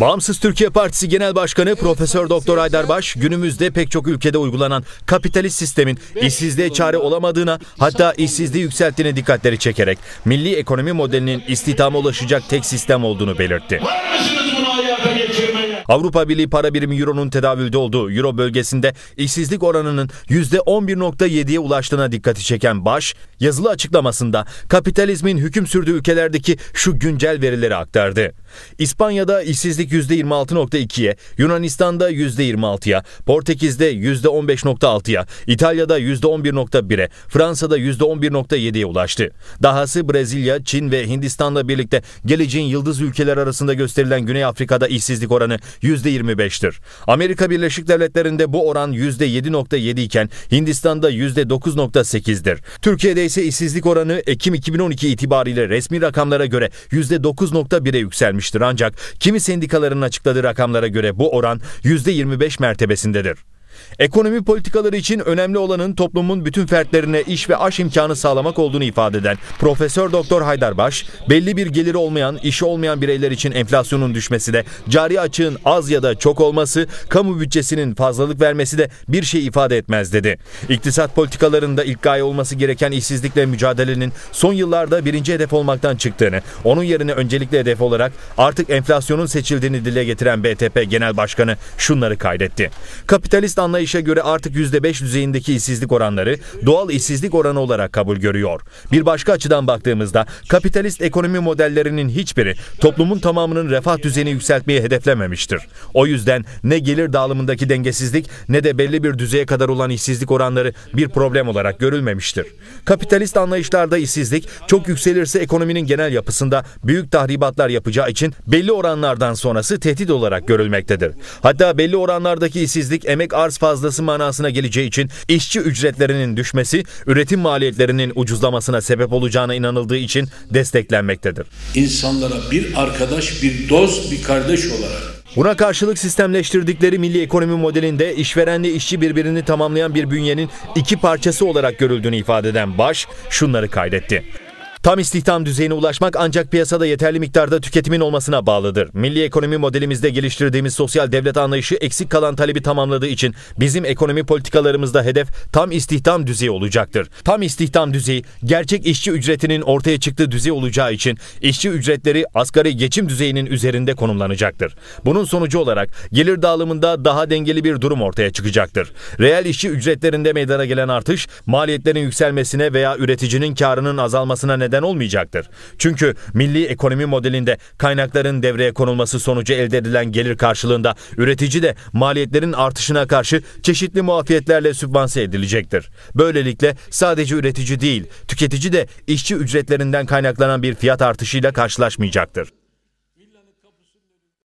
Bağımsız Türkiye Partisi Genel Başkanı Profesör Doktor Aydarbaş günümüzde pek çok ülkede uygulanan kapitalist sistemin işsizliğe çare olamadığına hatta işsizliği yükselttiğine dikkatleri çekerek milli ekonomi modelinin istihdama ulaşacak tek sistem olduğunu belirtti. Avrupa Birliği para birimi Euro'nun tedavülde olduğu Euro bölgesinde işsizlik oranının %11.7'ye ulaştığına dikkati çeken Baş, yazılı açıklamasında kapitalizmin hüküm sürdüğü ülkelerdeki şu güncel verileri aktardı. İspanya'da işsizlik %26.2'ye, Yunanistan'da %26'ya, Portekiz'de %15.6'ya, İtalya'da %11.1'e, Fransa'da %11.7'ye ulaştı. Dahası Brezilya, Çin ve Hindistan'la birlikte geleceğin yıldız ülkeler arasında gösterilen Güney Afrika'da işsizlik oranı %25'tir. Amerika Birleşik Devletleri'nde bu oran %7.7 iken Hindistan'da %9.8'dir. Türkiye'de ise işsizlik oranı Ekim 2012 itibariyle resmi rakamlara göre %9.1'e yükselmiştir ancak kimi sendikaların açıkladığı rakamlara göre bu oran %25 mertebesindedir. Ekonomi politikaları için önemli olanın toplumun bütün fertlerine iş ve aş imkanı sağlamak olduğunu ifade eden Profesör Doktor Haydarbaş, belli bir geliri olmayan, işi olmayan bireyler için enflasyonun düşmesi de, cari açığın az ya da çok olması, kamu bütçesinin fazlalık vermesi de bir şey ifade etmez dedi. İktisat politikalarında ilk gaye olması gereken işsizlikle mücadelenin son yıllarda birinci hedef olmaktan çıktığını, onun yerine öncelikli hedef olarak artık enflasyonun seçildiğini dile getiren BTP Genel Başkanı şunları kaydetti. Kapitalist anlayışa göre artık %5 düzeyindeki işsizlik oranları doğal işsizlik oranı olarak kabul görüyor. Bir başka açıdan baktığımızda kapitalist ekonomi modellerinin hiçbiri toplumun tamamının refah düzeyini yükseltmeyi hedeflememiştir. O yüzden ne gelir dağılımındaki dengesizlik ne de belli bir düzeye kadar olan işsizlik oranları bir problem olarak görülmemiştir. Kapitalist anlayışlarda işsizlik çok yükselirse ekonominin genel yapısında büyük tahribatlar yapacağı için belli oranlardan sonrası tehdit olarak görülmektedir. Hatta belli oranlardaki işsizlik emek arz fazlası manasına geleceği için işçi ücretlerinin düşmesi, üretim maliyetlerinin ucuzlamasına sebep olacağına inanıldığı için desteklenmektedir. insanlara bir arkadaş, bir dost, bir kardeş olarak Buna karşılık sistemleştirdikleri milli ekonomi modelinde işverenle işçi birbirini tamamlayan bir bünyenin iki parçası olarak görüldüğünü ifade eden Baş şunları kaydetti. Tam istihdam düzeyine ulaşmak ancak piyasada yeterli miktarda tüketimin olmasına bağlıdır. Milli ekonomi modelimizde geliştirdiğimiz sosyal devlet anlayışı eksik kalan talebi tamamladığı için bizim ekonomi politikalarımızda hedef tam istihdam düzeyi olacaktır. Tam istihdam düzeyi gerçek işçi ücretinin ortaya çıktığı düzey olacağı için işçi ücretleri asgari geçim düzeyinin üzerinde konumlanacaktır. Bunun sonucu olarak gelir dağılımında daha dengeli bir durum ortaya çıkacaktır. Reel işçi ücretlerinde meydana gelen artış maliyetlerin yükselmesine veya üreticinin karının azalmasına neden olmayacaktır. Çünkü milli ekonomi modelinde kaynakların devreye konulması sonucu elde edilen gelir karşılığında üretici de maliyetlerin artışına karşı çeşitli muafiyetlerle sübvanse edilecektir. Böylelikle sadece üretici değil, tüketici de işçi ücretlerinden kaynaklanan bir fiyat artışıyla karşılaşmayacaktır.